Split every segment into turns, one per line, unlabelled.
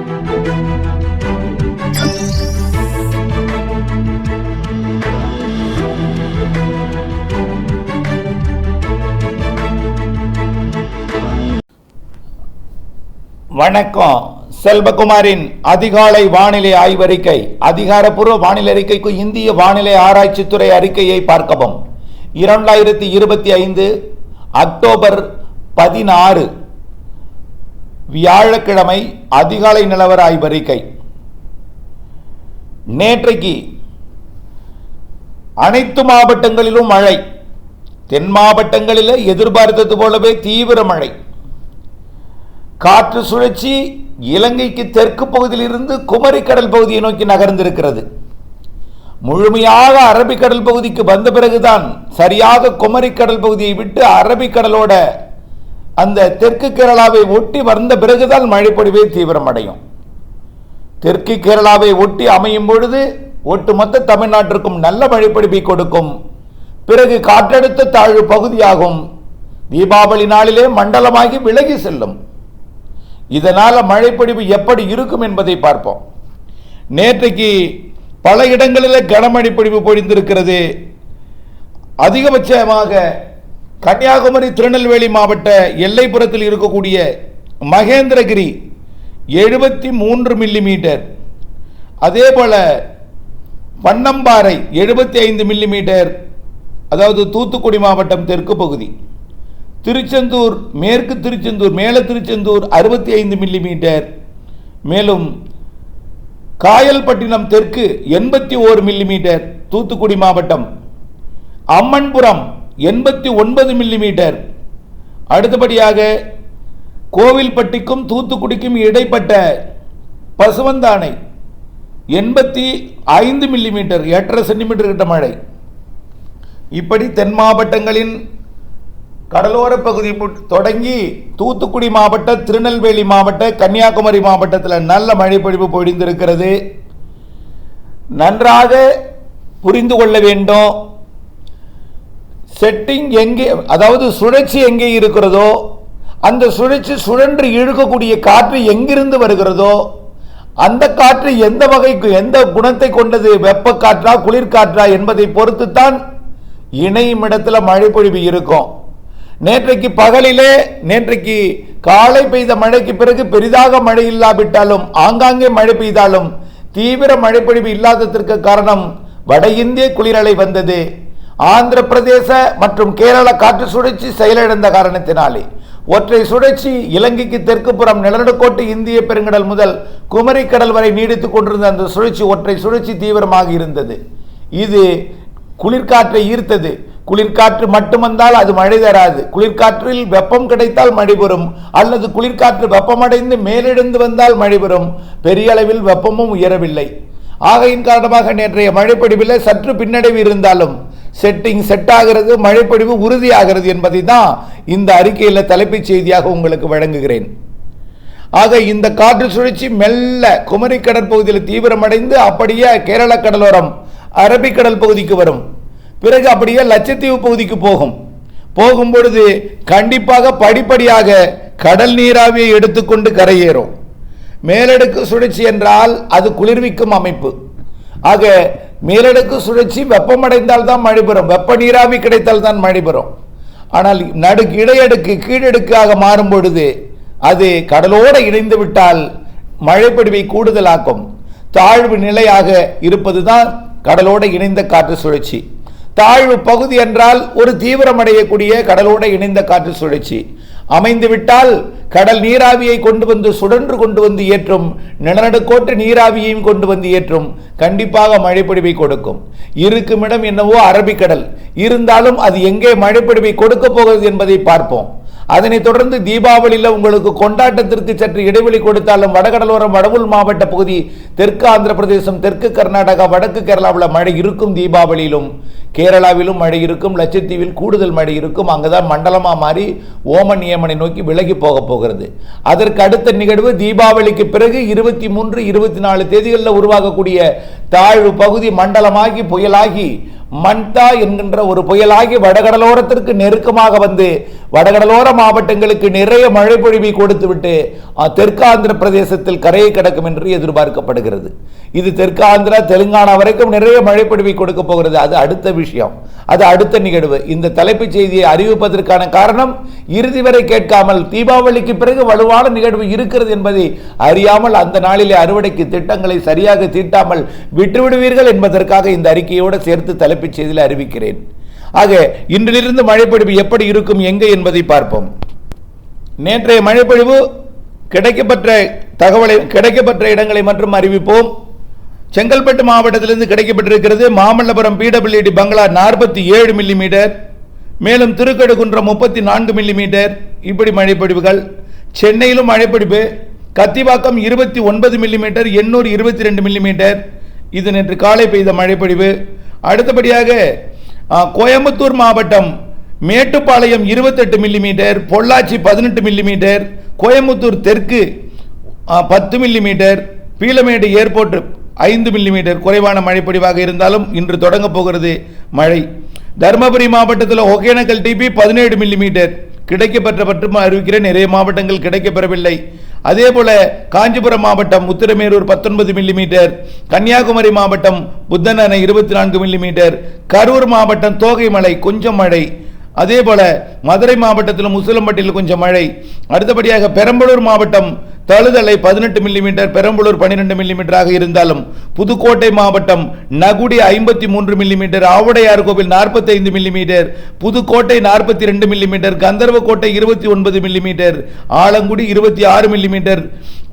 வணக்கம். செல்வகுமாரின் அதிகாலை வானிலை ஆய்வறிக்கை அதிகாரப்பூர்வ வானிலை அறிக்கைக்கு இந்திய வானிலை ஆராய்ச்சித்துறை அறிக்கையை பார்க்கவும். இரண்டாயிரத்தி இருபத்தி ஐந்து அக்டோபர் பதினாறு வியாழக்கிழமை அதிகாலை நிலவர ஆய்வறிக்கை நேற்றைக்கு அனைத்து மாவட்டங்களிலும் மழை. தென் மாவட்டங்களில் எதிர்பார்த்தது போலவே தீவிர மழை. காற்று சுழற்சி இலங்கைக்கு தெற்கு பகுதியிலிருந்து குமரிக்கடல் பகுதியை நோக்கி நகர்ந்திருக்கிறது. முழுமையாக அரபிக்கடல் பகுதிக்கு வந்த பிறகுதான் சரியாக குமரிக்கடல் பகுதியை விட்டு அரபிக்கடலோட அந்த தெற்கு கேரளாவை ஒட்டி வந்த பிறகுதான் மழைப்பொழிவே தீவிரமடையும். தெற்கு கேரளாவை ஒட்டி அமையும் பொழுது ஒட்டுமொத்த தமிழ்நாட்டிற்கும் நல்ல மழைப்பொழிவை கொடுக்கும். பிறகு காற்றழுத்த தாழ்வு பகுதியாகும். தீபாவளி நாளிலே மண்டலமாகி விலகி செல்லும். இதனால் மழைப்பொழிவு எப்படி இருக்கும் என்பதை பார்ப்போம். நேற்றைக்கு பல இடங்களில் கனமழை பொழிவு பொழிந்திருக்கிறது. அதிகபட்சமாக கன்னியாகுமரி திருநெல்வேலி மாவட்ட எல்லைப்புறத்தில் இருக்கக்கூடிய மகேந்திரகிரி எழுபத்தி மூன்று மில்லிமீட்டர். அதே போல் பன்னம்பாறை எழுபத்தி ஐந்து மில்லிமீட்டர் அதாவது தூத்துக்குடி மாவட்டம் தெற்கு பகுதி. திருச்செந்தூர் மேற்கு திருச்செந்தூர் மேல திருச்செந்தூர் அறுபத்தி ஐந்து மில்லிமீட்டர். மேலும் காயல்பட்டினம் தெற்கு எண்பத்தி ஓரு மில்லிமீட்டர் தூத்துக்குடி மாவட்டம். அம்மன்புரம் எண்பத்தி ஒன்பது மில்லிமீட்டர் அடுத்தபடியாக கோவில்பட்டிக்கும் தூத்துக்குடிக்கும் இடைப்பட்ட பசுவந்தானை எண்பத்தி ஐந்து மில்லிமீட்டர் எட்டரை சென்டிமீட்டர் கிட்ட மழை. இப்படி தென் மாவட்டங்களின் கடலோர பகுதி தொடங்கி தூத்துக்குடி மாவட்ட திருநெல்வேலி மாவட்ட கன்னியாகுமரி மாவட்டத்தில் நல்ல மழைப்பொழிவு பொழிந்திருக்கிறது. நன்றாக புரிந்து கொள்ள வேண்டும். செட்டிங் எங்கே அதாவது சுழற்சி எங்கே இருக்கிறதோ அந்த சுழற்சி சுழன்று இழுக்கக்கூடிய காற்று எங்கிருந்து வருகிறதோ அந்த காற்று எந்த வகைக்கு எந்த குணத்தை கொண்டது வெப்ப காற்றா குளிர்காற்றா என்பதை பொறுத்துத்தான் இணையும் இடத்துல மழைப்பொழிவு இருக்கும். நேற்றைக்கு பகலிலே நேற்றைக்கு காலை பெய்த மழைக்கு பிறகு பெரிதாக மழை இல்லாவிட்டாலும் ஆங்காங்கே மழை பெய்தாலும் தீவிர மழைப்பொழிவு இல்லாததற்கு காரணம் வட இந்திய குளிரலை வந்தது. ஆந்திர பிரதேச மற்றும் கேரள காற்று சுழற்சி செயலிழந்த காரணத்தினாலே. ஒற்றை சுழற்சி இலங்கைக்கு தெற்கு புறம் நிலநடுக்கோட்டு இந்திய பெருங்கடல் முதல் குமரி கடல் வரை நீடித்துக் கொண்டிருந்த அந்த சுழற்சி ஒற்றை சுழற்சி தீவிரமாக இருந்தது. இது குளிர்காற்றை ஈர்த்தது. குளிர்காற்று மட்டும் வந்தால் அது மழை தராது. குளிர்காற்றில் வெப்பம் கிடைத்தால் மழை பெறும். அல்லது குளிர்காற்று வெப்பமடைந்து மேலெழுந்து வந்தால் மழை பெறும். பெரிய அளவில் வெப்பமும் உயரவில்லை. ஆகையின் காரணமாக நேற்றைய மழைப்பொடிவில் சற்று பின்னடைவு இருந்தாலும் செட்டிங் செட் ஆகிறது மழைப்பொழிவு உறுதியாகிறது என்பதை தான் இந்த அறிக்கையில் தலைப்புச் செய்தியாக உங்களுக்கு வழங்குகிறேன். ஆக இந்த காற்று சுழற்சி மெல்ல குமரி கடற்பகுதியில் தீவிரமடைந்து அப்படியே கேரள கடலோரம் அரபிக்கடல் பகுதிக்கு வரும். பிறகு அப்படியே லட்சத்தீவு பகுதிக்கு போகும். போகும் பொழுது கண்டிப்பாக படிப்படியாக கடல் நீராவியை எடுத்துக்கொண்டு கரையேறும். மேலடுக்கு சுழற்சி என்றால் அது குளிர்விக்கும் அமைப்பு. ஆக மேலடுக்கு சுழற்சி வெப்பமடைந்தால் தான் மழை பெறும். வெப்ப நீராவி கிடைத்தால் தான் மழை பெறும். ஆனால் நடு இடையடுக்கு கீழடுக்காக மாறும் பொழுது அது கடலோடு இணைந்து விட்டால் மழைப்படிவை கூடுதலாக்கும். தாழ்வு நிலையாக இருப்பதுதான் கடலோடு இணைந்த காற்று சுழற்சி. தாழ்வு பகுதி என்றால் ஒரு தீவிரமடையக்கூடிய கடலோடு இணைந்த காற்று சுழற்சி. அமைந்துவிட்டால் கடல் நீராவியை கொண்டு வந்து சுடன்று கொண்டு வந்து ஏற்றும் நிலநடுக்கோட்டு நீராவியையும் கொண்டு வந்து ஏற்றும் கண்டிப்பாக மழைப்பொழிவை கொடுக்கும். இருக்கும் இடம் என்னவோ அரபிக்கடல். இருந்தாலும் அது எங்கே மழைப்பொழிவை கொடுக்க போகிறது என்பதை பார்ப்போம். அதனைத் தொடர்ந்து தீபாவளியில் உங்களுக்கு கொண்டாட்டத்திற்கு சற்று இடைவெளி கொடுத்தாலும் வடகடலோரம் வடவுள் மாவட்ட பகுதி தெற்கு ஆந்திர பிரதேசம் தெற்கு கர்நாடகா வடக்கு கேரளாவில் மழை இருக்கும் தீபாவளியிலும். கேரளாவிலும் மழை இருக்கும் லட்சத்தீவில் கூடுதல் மழை இருக்கும். அங்கதான் மண்டலமாக மாறி ஓமன் நியமனை நோக்கி விலகி போக போகிறது. அதற்கு அடுத்த நிகழ்வு தீபாவளிக்கு பிறகு இருபத்தி மூன்று இருபத்தி நாலு தேதிகளில் உருவாகக்கூடிய தாழ்வு பகுதி மண்டலமாகி புயலாகி மன்தா என்கின்ற ஒரு புயலாகி வடகடலோரத்திற்கு நெருக்கமாக வந்து வடகடலோர மாவட்டங்களுக்கு நிறைய மழை பொழிவை கொடுத்துவிட்டு தெற்கு ஆந்திர பிரதேசத்தில் கரையை கடக்கும் என்று எதிர்பார்க்கப்படுகிறது. இது தெற்கு ஆந்திரா தெலுங்கானா வரைக்கும் நிறைய மழை பொழிவை கொடுக்க போகிறது. அது அடுத்த விஷயம். அது அடுத்த நிகழ்வு. இந்த தலைப்புச் செய்தியை அறிவிப்பதற்கான காரணம் இறுதி வரை கேட்காமல் தீபாவளிக்கு பிறகு வலுவான நிகழ்வு இருக்கிறது என்பதை அறியாமல் அந்த நாளிலே அறுவடைக்கு திட்டங்களை சரியாக தீட்டாமல் விட்டுவிடுவீர்கள் என்பதற்காக இந்த அறிக்கையோடு சேர்த்து தலைப்புச் செய்தியில் அறிவிக்கிறேன். ஆக இன்றிலிருந்து மழைப்பொழிவு எப்படி இருக்கும் எங்கே என்பதை பார்ப்போம். நேற்றைய மழைப்பொழிவு கிடைக்கப்பெற்ற தகவலை கிடைக்கப்பெற்ற இடங்களை மற்றும் அறிவிப்போம். செங்கல்பட்டு மாவட்டத்திலிருந்து கிடைக்கப்பட்டிருக்கிறது மாமல்லபுரம் பிடபிள்யூடி பங்களா நாற்பத்தி ஏழு மில்லிமீட்டர் மேலும் திருக்கடுகுன்றம் முப்பத்தி நான்கு மில்லிமீட்டர். இப்படி மழைப்பொழிவுகள். சென்னையிலும் மழைப்பொழிவு. கத்திவாக்கம் இருபத்தி ஒன்பது மில்லிமீட்டர் எண்ணூர் இருபத்தி ரெண்டு மில்லிமீட்டர். இது நேற்று காலை பெய்த மழைப்பொழிவு. அடுத்தபடியாக கோயம்புத்தூர் மாவட்டம் மேட்டுப்பாளையம் இருபத்தெட்டு மில்லிமீட்டர் பொள்ளாச்சி பதினெட்டு மில்லிமீட்டர் கோயம்புத்தூர் தெற்கு பத்து மில்லிமீட்டர் பீலமேடு ஏர்போர்ட் ஐந்து மில்லிமீட்டர் குறைவான மழைப்பொழிவாக இருந்தாலும் இன்று தொடங்க போகிறது மழை. தருமபுரி மாவட்டத்தில் ஒகேனக்கல் டிபி பதினேழு மில்லிமீட்டர் கிடைக்கப்பெற்ற மற்றும் அறிவிக்கிறேன் நிறைய மாவட்டங்கள் கிடைக்கப்பெறவில்லை. அதே போல காஞ்சிபுரம் மாவட்டம் உத்திரமேரூர் பத்தொன்பது மில்லிமீட்டர் கன்னியாகுமரி மாவட்டம் புத்தன் அணை இருபத்தி நான்கு மில்லிமீட்டர் கரூர் மாவட்டம் தோகைமலை கொஞ்சம் மழை அதே போல மதுரை மாவட்டத்திலும் முசுலம்பட்டியில் கொஞ்சம் மழை. அடுத்தபடியாக பெரம்பலூர் மாவட்டம் தழுதலை பதினெட்டு மில்லிமீட்டர் பெரம்பலூர் பன்னிரெண்டு மில்லிமீட்டராக இருந்தாலும் புதுக்கோட்டை மாவட்டம் நகுடி ஐம்பத்தி மூன்று மில்லிமீட்டர் ஆவுடையார் கோவில் நாற்பத்தி ஐந்து மில்லிமீட்டர் புதுக்கோட்டை நாற்பத்தி ரெண்டு மில்லிமீட்டர் கந்தர்வக்கோட்டை இருபத்தி ஒன்பது மில்லிமீட்டர் ஆலங்குடி இருபத்தி ஆறு மில்லிமீட்டர்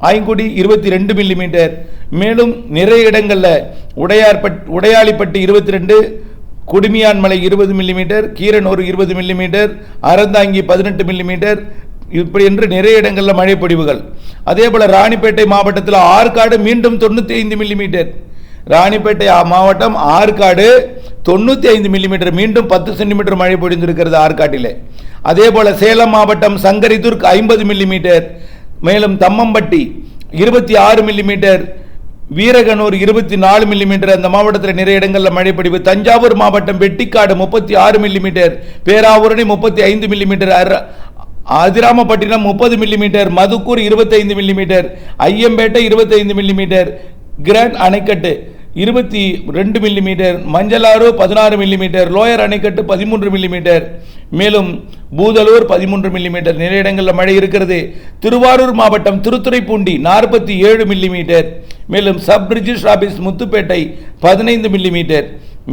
ஐங்குடி இருபத்தி ரெண்டு மில்லிமீட்டர் மேலும் நிறைய இடங்களில் உடையார்பட் உடையாளிப்பட்டி இருபத்தி ரெண்டு குடுமியான்மலை இருபது மில்லிமீட்டர் கீரனூர் இருபது மில்லிமீட்டர் அறந்தாங்கி பதினெட்டு மில்லிமீட்டர் இப்படி என்று நிறைய இடங்களில் மழைப்பொடிவுகள். அதே போல் ராணிப்பேட்டை மாவட்டத்தில் ஆற்காடு மீண்டும் தொண்ணூற்றி ஐந்து மில்லிமீட்டர் ராணிப்பேட்டை மாவட்டம் ஆற்காடு தொண்ணூற்றி ஐந்து மில்லிமீட்டர் மீண்டும் பத்து சென்டிமீட்டர் மழை பொழிந்திருக்கிறது ஆற்காட்டிலே. அதே போல் சேலம் மாவட்டம் சங்கரிதுர்க் ஐம்பது மில்லிமீட்டர் மேலும் தம்மம்பட்டி இருபத்தி ஆறு மில்லிமீட்டர் வீரகனூர் இருபத்தி நாலு மில்லிமீட்டர் அந்த மாவட்டத்தில் நிறைய இடங்களில் மழை பொழிவு தஞ்சாவூர் மாவட்டம் வெட்டிக்காடு முப்பத்தி ஆறு மில்லிமீட்டர் பேராவூரணி முப்பத்தி ஐந்து மில்லிமீட்டர் அதிராமப்பட்டினம் முப்பது மில்லிமீட்டர் மதுக்கூர் இருபத்தைந்து மில்லிமீட்டர் ஐயம்பேட்டை இருபத்தைந்து மில்லிமீட்டர் கிராண்ட் அணைக்கட்டு இருபத்தி ரெண்டு மில்லிமீட்டர் மஞ்சளாறு பதினாறு மில்லிமீட்டர் லோயர் அணைக்கட்டு பதிமூன்று மில்லிமீட்டர் மேலும் பூதலூர் பதிமூன்று மில்லிமீட்டர் நிறைய இடங்களில் மழை இருக்கிறது. திருவாரூர் மாவட்டம் திருத்துறைப்பூண்டி நாற்பத்தி ஏழு மில்லிமீட்டர் மேலும் சப் ரிஜிஸ்டர் ஆஃபீஸ் முத்துப்பேட்டை பதினைந்து மில்லிமீட்டர்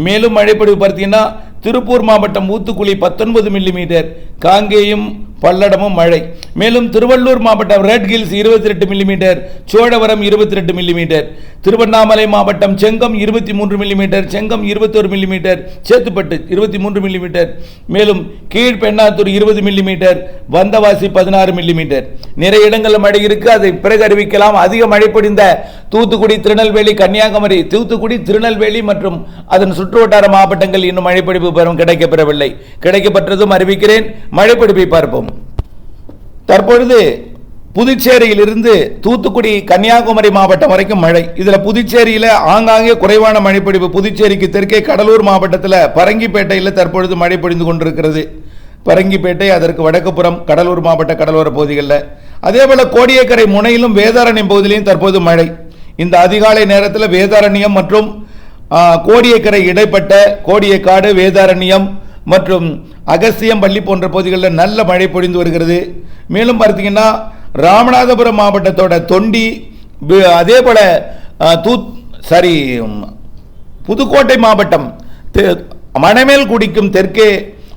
மேலும் மழைப்பொழிவு பார்த்தீங்கன்னா திருப்பூர் மாவட்டம் ஊத்துக்குழி பத்தொன்பது மில்லிமீட்டர் காங்கேயம் பல்லடமும் மழை. மேலும் திருவள்ளூர் மாவட்டம் ரெட் ஹில்ஸ் இருபத்தி ரெண்டு மில்லிமீட்டர் சோழவரம் இருபத்தி ரெண்டு மில்லிமீட்டர் திருவண்ணாமலை மாவட்டம் செங்கம் இருபத்தி மூன்று மில்லிமீட்டர் செங்கம் இருபத்தோரு மில்லிமீட்டர் சேத்துப்பட்டு இருபத்தி மூன்று மில்லிமீட்டர் மேலும் கீழ்பெண்ணாத்தூர் இருபது மில்லிமீட்டர் வந்தவாசி பதினாறு மில்லிமீட்டர் நிறைய இடங்களில் மழை இருக்கு. அதை பிறகு அறிவிக்கலாம். அதிக மழை பொழிந்த தூத்துக்குடி திருநெல்வேலி கன்னியாகுமரி தூத்துக்குடி திருநெல்வேலி மற்றும் அதன் சுற்றுவட்டார மாவட்டங்கள் இன்னும் மழைப்பிடிப்பு பெறும் கிடைக்கப்பெறவில்லை. கிடைக்கப்பெற்றதும் அறிவிக்கிறேன். மழைப்பிடிப்பை பார்ப்போம். தற்பொழுது புதுச்சேரியிலிருந்து தூத்துக்குடி கன்னியாகுமரி மாவட்டம் வரைக்கும் மழை. இதில் புதுச்சேரியில் ஆங்காங்கே குறைவான மழைப்பொழிவு. புதுச்சேரிக்கு தெற்கே கடலூர் மாவட்டத்தில் பரங்கிப்பேட்டையில் தற்பொழுது மழை பொழிந்து கொண்டிருக்கிறது. பரங்கிப்பேட்டை அதற்கு வடக்குப்புறம் கடலூர் மாவட்ட கடலோர பகுதிகளில். அதேபோல் கோடியக்கரை முனையிலும் வேதாரண்யம் பகுதியிலையும் தற்போது மழை. இந்த அதிகாலை நேரத்தில் வேதாரண்யம் மற்றும் கோடியக்கரை இடைப்பட்ட கோடியக்காடு வேதாரண்யம் மற்றும் அகஸ்தியம் பள்ளி போன்ற பகுதிகளில் நல்ல மழை பொழிந்து வருகிறது. மேலும் பார்த்தீங்கன்னா ராமநாதபுரம் மாவட்டத்தோட தொண்டி அதே போல தூத் சாரி புதுக்கோட்டை மாவட்டம் தெ- மணமேல் குடிக்கும் தெற்கே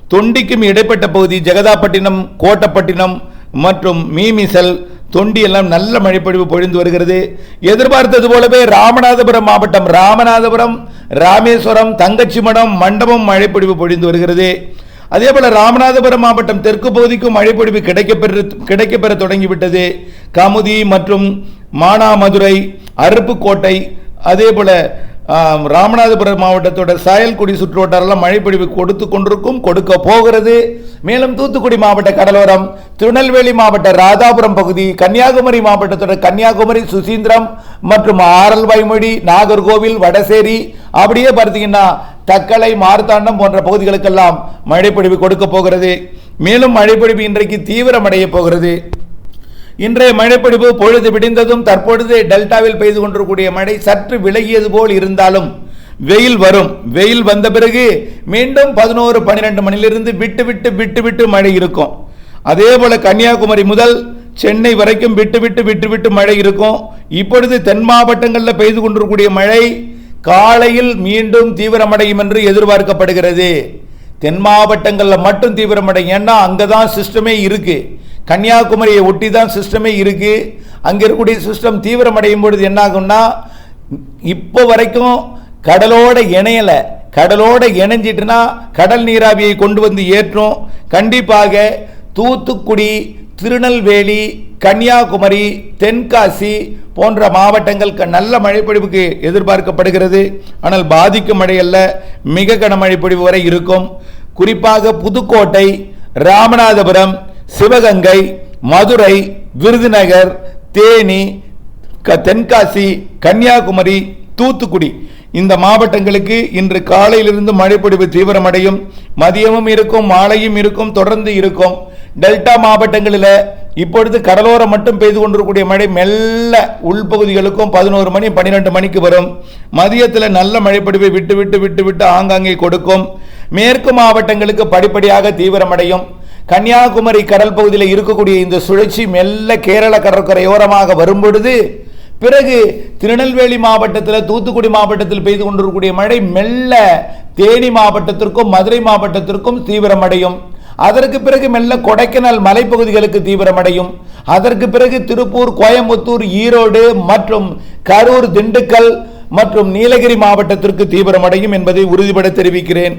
தொண்டிக்கும் இடைப்பட்ட பகுதி ஜெகதாப்பட்டினம் கோட்டப்பட்டினம் மற்றும் மீமிசல் தொண்டி எல்லாம் நல்ல மழைப்பொழிவு பொழிந்து வருகிறது. எதிர்பார்த்தது போலவே ராமநாதபுரம் மாவட்டம் ராமநாதபுரம் ராமேஸ்வரம் தங்கச்சிமடம் மண்டபம் மழைப்பொழிவு பொழிந்து வருகிறது. அதே போல ராமநாதபுரம் மாவட்டம் தெற்கு பகுதிக்கும் மழைப்பொழிவு கிடைக்கப்பெற கிடைக்கப்பெற தொடங்கிவிட்டது. கமுதி மற்றும் மானாமதுரை அருப்புக்கோட்டை அதே போல ராமநாதபுரம் மாவட்டத்தோட சாயல்குடி சுற்றுவட்டாரெல்லாம் மழைப்பொழிவு கொடுத்து கொண்டிருக்கும் கொடுக்க போகிறது. மேலும் தூத்துக்குடி மாவட்ட கடலோரம் திருநெல்வேலி மாவட்ட ராதாபுரம் பகுதி கன்னியாகுமரி மாவட்டத்தோட கன்னியாகுமரி சுசீந்திரம் மற்றும் ஆரல்வாய்மொழி நாகர்கோவில் வடசேரி அப்படியே பார்த்தீங்கன்னா தக்கலை மார்த்தாண்டம் போன்ற பகுதிகளுக்கெல்லாம் மழைப்பொழிவு கொடுக்க போகிறது. மேலும் மழைப்பொழிவு இன்றைக்கு தீவிரமடைய போகிறது. இன்றைய மழைப்பிடிப்பு பொழுது விடிந்ததும் தற்பொழுது டெல்டாவில் பெய்து கொண்டிருக்கக்கூடிய மழை சற்று விலகியது போல் இருந்தாலும் வெயில் வரும். வெயில் வந்த பிறகு மீண்டும் பதினோரு பன்னிரெண்டு மணிலிருந்து விட்டு விட்டு விட்டு விட்டு மழை இருக்கும். அதே போல கன்னியாகுமரி முதல் சென்னை வரைக்கும் விட்டு விட்டு விட்டு விட்டு மழை இருக்கும். இப்பொழுது தென் மாவட்டங்களில் பெய்து கொண்டிருக்கக்கூடிய மழை காலையில் மீண்டும் தீவிரமடையும் என்று எதிர்பார்க்கப்படுகிறது. தென் மாவட்டங்களில் மட்டும் தீவிரமடையும். ஏன்னா அங்கே தான் சிஸ்டமே இருக்குது கன்னியாகுமரியை ஒட்டி தான் சிஸ்டமே இருக்குது அங்கே இருக்கக்கூடிய சிஸ்டம் தீவிரமடையும் பொழுது என்ன ஆகும்னா இப்போ வரைக்கும் கடலோட இணையலை கடலோட இணைஞ்சிட்டுனா கடல் நீராவியை கொண்டு வந்து ஏற்றும். கண்டிப்பாக தூத்துக்குடி திருநெல்வேலி கன்னியாகுமரி தென்காசி போன்ற மாவட்டங்கள் க- நல்ல மழைப்பொழிவுக்கு எதிர்பார்க்கப்படுகிறது. ஆனால் பாதிக்கும் மழை அல்ல மிக கனமழைப்பொழிவு வரை இருக்கும். குறிப்பாக புதுக்கோட்டை ராமநாதபுரம் சிவகங்கை மதுரை விருதுநகர் தேனி க- தென்காசி கன்னியாகுமரி தூத்துக்குடி இந்த மாவட்டங்களுக்கு இன்று காலையிலிருந்து மழைப்பொழிவு தீவிரமடையும். மதியமும் இருக்கும் மாலையும் இருக்கும் தொடர்ந்து இருக்கும். டெல்டா மாவட்டங்களில் இப்பொழுது கடலோரம் மட்டும் பெய்து கொண்டிருக்கக்கூடிய மழை மெல்ல உள்பகுதிகளுக்கும் பதினோரு மணி பன்னிரெண்டு மணிக்கு வரும். மதியத்தில் நல்ல மழைப்படிவை விட்டு விட்டு விட்டு விட்டு ஆங்காங்கே கொடுக்கும். மேற்கு மாவட்டங்களுக்கு படிப்படியாக தீவிரமடையும். கன்னியாகுமரி கடல் பகுதியில் இருக்கக்கூடிய இந்த சுழற்சி மெல்ல கேரள கடற்கரையோரமாக வரும்பொழுது பிறகு திருநெல்வேலி மாவட்டத்தில் தூத்துக்குடி மாவட்டத்தில் பெய்து கொண்டிருக்கக்கூடிய மழை மெல்ல தேனி மாவட்டத்திற்கும் மதுரை மாவட்டத்திற்கும் தீவிரமடையும். அதற்கு பிறகு மெல்ல கொடைக்கானல் மலைப்பகுதிகளுக்கு தீவிரமடையும். அதற்கு பிறகு திருப்பூர் கோயம்புத்தூர் ஈரோடு மற்றும் கரூர் திண்டுக்கல் மற்றும் நீலகிரி மாவட்டத்திற்கு தீவிரமடையும் என்பதை உறுதிபட தெரிவிக்கிறேன்.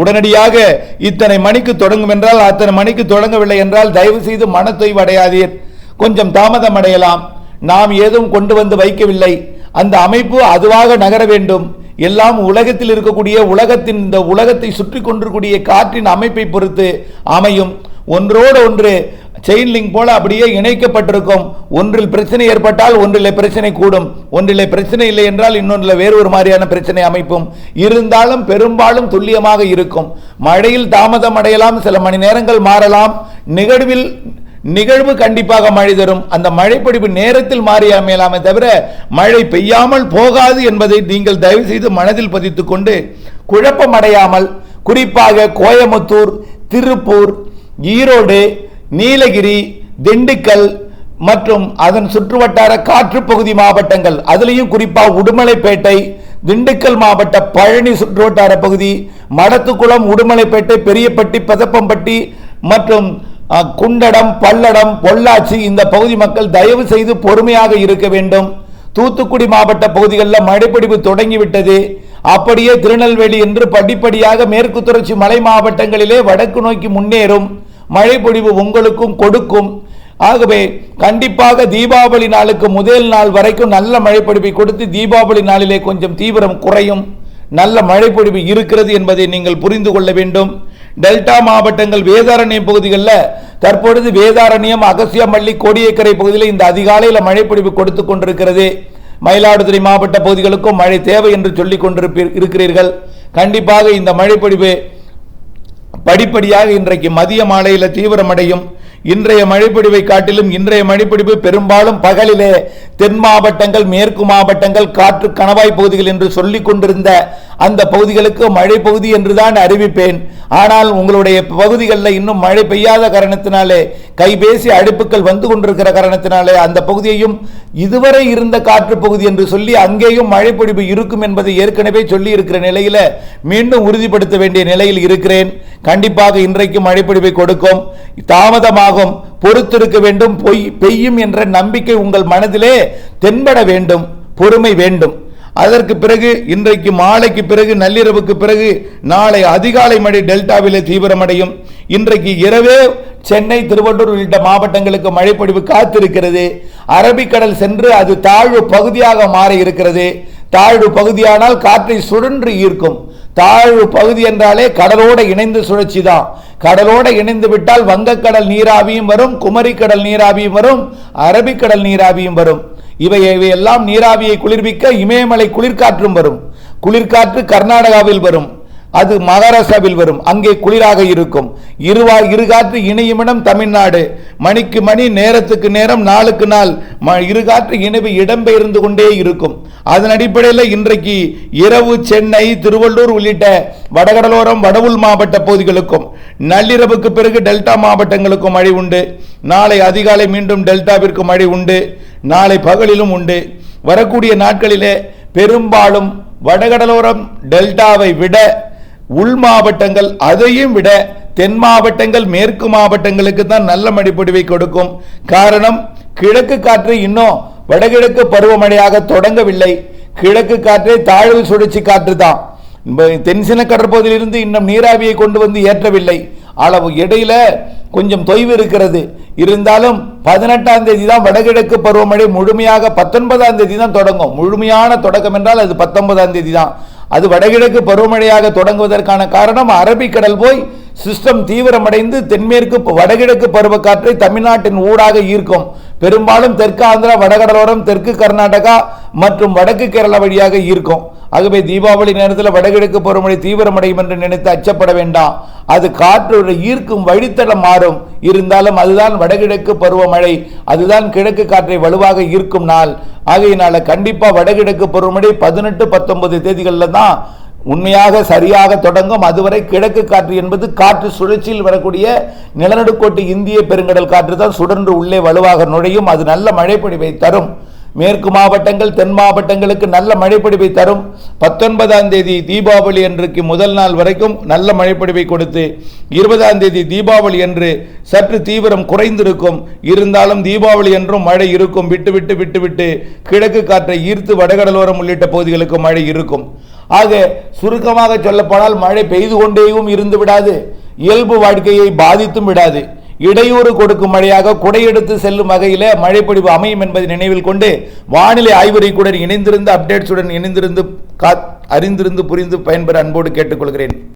உடனடியாக இத்தனை மணிக்கு தொடங்கும் என்றால் அத்தனை மணிக்கு தொடங்கவில்லை என்றால் தயவு செய்து மனத்தொய்வு அடையாதீர். கொஞ்சம் தாமதம் அடையலாம். நாம் ஏதும் கொண்டு வந்து வைக்கவில்லை. அந்த அமைப்பு அதுவாக நகர வேண்டும். எல்லாம் உலகத்தில் இருக்கக்கூடிய உலகத்தின் இந்த உலகத்தை சுற்றி கொண்டிருக்கூடிய காற்றின் அமைப்பை பொறுத்து அமையும். ஒன்றோடு ஒன்று செயின் லிங்க் போல அப்படியே இணைக்கப்பட்டிருக்கும். ஒன்றில் பிரச்சனை ஏற்பட்டால் ஒன்றில் பிரச்சனை கூடும். ஒன்றில் பிரச்சனை இல்லை என்றால் இன்னொன்றில் வேறு ஒரு மாதிரியான பிரச்சனை அமைப்பும். இருந்தாலும் பெரும்பாலும் துல்லியமாக இருக்கும். மழையில் தாமதம் அடையலாம். சில மணி நேரங்கள் மாறலாம். நிகழ்வில் நிகழ்வு கண்டிப்பாக மழை தரும். அந்த மழைப்பொழிவு நேரத்தில் மாறி அமையலாமே தவிர மழை பெய்யாமல் போகாது என்பதை நீங்கள் தயவு செய்து மனதில் பதித்துக் கொண்டு குழப்பம் அடையாமல் குறிப்பாக கோயமுத்தூர் திருப்பூர் ஈரோடு நீலகிரி திண்டுக்கல் மற்றும் அதன் சுற்றுவட்டார காற்று பகுதி மாவட்டங்கள் அதுலேயும் குறிப்பாக உடுமலைப்பேட்டை திண்டுக்கல் மாவட்ட பழனி சுற்றுவட்டார பகுதி மடத்துக்குளம் உடுமலைப்பேட்டை பெரியப்பட்டி பதப்பம்பட்டி மற்றும் குண்டடம் பல்லடம் பொள்ளாச்சி இந்த பகுதி மக்கள் தயவு செய்து பொறுமையாக இருக்க வேண்டும். தூத்துக்குடி மாவட்ட பகுதிகளில் மழைப்பிடிப்பு தொடங்கிவிட்டது. அப்படியே திருநெல்வேலி என்று படிப்படியாக மேற்கு தொடர்ச்சி மலை மாவட்டங்களிலே வடக்கு நோக்கி முன்னேறும். மழைப்பொழிவு உங்களுக்கும் கொடுக்கும். ஆகவே கண்டிப்பாக தீபாவளி நாளுக்கு முதல் நாள் வரைக்கும் நல்ல மழைப்பொழிவை கொடுத்து தீபாவளி நாளிலே கொஞ்சம் தீவிரம் குறையும். நல்ல மழைப்பொழிவு இருக்கிறது என்பதை நீங்கள் புரிந்து கொள்ள வேண்டும். டெல்டா மாவட்டங்கள் வேதாரண்யம் பகுதிகளில் தற்பொழுது வேதாரண்யம் அகசியமல்லி கோடியக்கரை பகுதியில் இந்த அதிகாலையில் மழைப்பொழிவு கொடுத்து கொண்டிருக்கிறது. மயிலாடுதுறை மாவட்ட பகுதிகளுக்கும் மழை தேவை என்று சொல்லிக் கொண்டிருப்பீர் இருக்கிறீர்கள். கண்டிப்பாக இந்த மழைப்பொழிவு படிப்படியாக இன்றைக்கு மதிய மாலையில் தீவிரமடையும். இன்றைய மழைப்பிடிவை காட்டிலும் இன்றைய மழைப்பிடிவு பெரும்பாலும் பகலிலே தென் மாவட்டங்கள் மேற்கு மாவட்டங்கள் காற்று கணவாய் பகுதிகள் என்று சொல்லிக் கொண்டிருந்த அந்த பகுதிகளுக்கு மழை பகுதி என்றுதான் அறிவிப்பேன். ஆனால் உங்களுடைய பகுதிகளில் இன்னும் மழை பெய்யாத காரணத்தினாலே கைபேசி அடுப்புகள் வந்து கொண்டிருக்கிற காரணத்தினாலே அந்த பகுதியையும் இதுவரை இருந்த காற்று பகுதி என்று சொல்லி அங்கேயும் மழைப்பொழிவு இருக்கும் என்பதை ஏற்கனவே சொல்லி இருக்கிற நிலையில மீண்டும் உறுதிப்படுத்த வேண்டிய நிலையில் இருக்கிறேன். கண்டிப்பாக இன்றைக்கு மழைப்பொழிவை கொடுக்கும். தாமதமாகும். பொறுத்திருக்க வேண்டும். பொய் பெய்யும் என்ற நம்பிக்கை உங்கள் மனதிலே தென்பட வேண்டும். பொறுமை வேண்டும். அதற்கு பிறகு இன்றைக்கு மாலைக்கு பிறகு நள்ளிரவுக்கு பிறகு நாளை அதிகாலை மழை டெல்டாவிலே தீவிரமடையும். இன்றைக்கு இரவே சென்னை திருவள்ளூர் உள்ளிட்ட மாவட்டங்களுக்கு மழைப்பொழிவு காத்திருக்கிறது. அரபிக்கடல் சென்று அது தாழ்வு பகுதியாக மாற இருக்கிறது. தாழ்வு பகுதியானால் காற்றை சுழன்று ஈர்க்கும். தாழ்வு பகுதி என்றாலே கடலோட இணைந்து சுழற்சி தான். கடலோட இணைந்து விட்டால் வங்கக்கடல் நீராவியும் வரும் குமரிக்கடல் நீராவியும் வரும் அரபிக்கடல் நீராவியும் வரும். இவை இவையெல்லாம் நீராவியை குளிர்விக்க இமயமலை குளிர்காற்றும் வரும். குளிர்காற்று கர்நாடகாவில் வரும். அது மகாராஷ்டிராவில் வரும். அங்கே குளிராக இருக்கும். இருவா இருகாற்று இணையுமிடம் தமிழ்நாடு. மணிக்கு மணி நேரத்துக்கு நேரம் நாளுக்கு நாள். ம- இருகாற்று இணைவு இடம்பெயர்ந்து கொண்டே இருக்கும். அதன் அடிப்படையில் இன்றைக்கு இரவு சென்னை திருவள்ளூர் உள்ளிட்ட வடகடலோரம் வடவுள் மாவட்ட பகுதிகளுக்கும் நள்ளிரவுக்கு பிறகு டெல்டா மாவட்டங்களுக்கும் மழை உண்டு நாளை அதிகாலை மீண்டும் டெல்டாவிற்கு மழை உண்டு நாளை பகலிலும் உண்டு. வரக்கூடிய நாட்களிலே பெரும்பாலும் வடகடலோரம் டெல்டாவை விட உள் மாவட்டங்கள் அதையும் விட தென் மாவட்டங்கள் மேற்கு மாவட்டங்களுக்கு தான் நல்ல மழைப்பொழிவை கொடுக்கும். காரணம் கிழக்கு காற்று இன்னும் வடகிழக்கு பருவமழையாக தொடங்கவில்லை. கிழக்கு காற்றே தாழ்வு சுழற்சி காற்று தான். தென்சின கடற்பகுதியிலிருந்து இன்னும் நீராவியை கொண்டு வந்து ஏற்றவில்லை. அளவு இடையில கொஞ்சம் தொய்வு இருக்கிறது. இருந்தாலும் பதினெட்டாம் தேதி தான் வடகிழக்கு பருவமழை முழுமையாக பத்தொன்பதாம் தேதி தான் தொடங்கும். முழுமையான தொடக்கம் என்றால் அது பத்தொன்பதாம் தேதி தான் அது வடகிழக்கு பருவமழையாக தொடங்குவதற்கான காரணம் அரபிக்கடல் போய் சிஸ்டம் தீவிரமடைந்து தென்மேற்கு வடகிழக்கு பருவக்காற்றை தமிழ்நாட்டின் ஊடாக ஈர்க்கும். பெரும்பாலும் தெற்கு ஆந்திரா வடகடலோரம் தெற்கு கர்நாடகா மற்றும் வடக்கு கேரளா வழியாக ஈர்க்கும் ஆகவே தீபாவளி நேரத்தில் வடகிழக்கு பருவமழை தீவிரமடையும் என்று நினைத்து அச்சப்பட வேண்டாம். அது காற்று ஈர்க்கும் வழித்தடம் மாறும். இருந்தாலும் அதுதான் வடகிழக்கு பருவமழை அதுதான் கிழக்கு காற்றை வலுவாக ஈர்க்கும் நாள். ஆகையினால கண்டிப்பாக வடகிழக்கு பருவமழை பதினெட்டு பத்தொன்பது தேதிகளில் தான் உண்மையாக சரியாக தொடங்கும் அதுவரை கிழக்கு காற்று என்பது காற்று சுழற்சியில் வரக்கூடிய நிலநடுக்கோட்டு இந்திய பெருங்கடல் காற்று தான் சுடர்ந்து உள்ளே வலுவாக நுழையும். அது நல்ல மழைப்பொழிவை தரும். மேற்கு மாவட்டங்கள் தென் மாவட்டங்களுக்கு நல்ல மழைப்பொழிவை தரும். பத்தொன்பதாம் தேதி தீபாவளி அன்றைக்கு முதல் நாள் வரைக்கும் நல்ல மழைப்பொழிவை கொடுத்து இருபதாம் தேதி தீபாவளி என்று சற்று தீவிரம் குறைந்திருக்கும். இருந்தாலும் தீபாவளி என்றும் மழை இருக்கும். விட்டு விட்டு விட்டு விட்டு கிழக்கு காற்றை ஈர்த்து வடகடலோரம் உள்ளிட்ட பகுதிகளுக்கு மழை இருக்கும். ஆக சுருக்கமாக சொல்லப்போனால் மழை பெய்து கொண்டேயும் இருந்து விடாது. இயல்பு வாழ்க்கையை பாதித்தும் விடாது. இடையூறு கொடுக்கும் மழையாக குடையெடுத்து செல்லும் வகையில் மழைப்பொழிவு அமையும் என்பதை நினைவில் கொண்டு வானிலை ஆய்வறிக்குடன் இணைந்திருந்து அப்டேட்ஸுடன் இணைந்திருந்து கா அறிந்திருந்து புரிந்து பயன்பெற அன்போடு கேட்டுக்கொள்கிறேன்.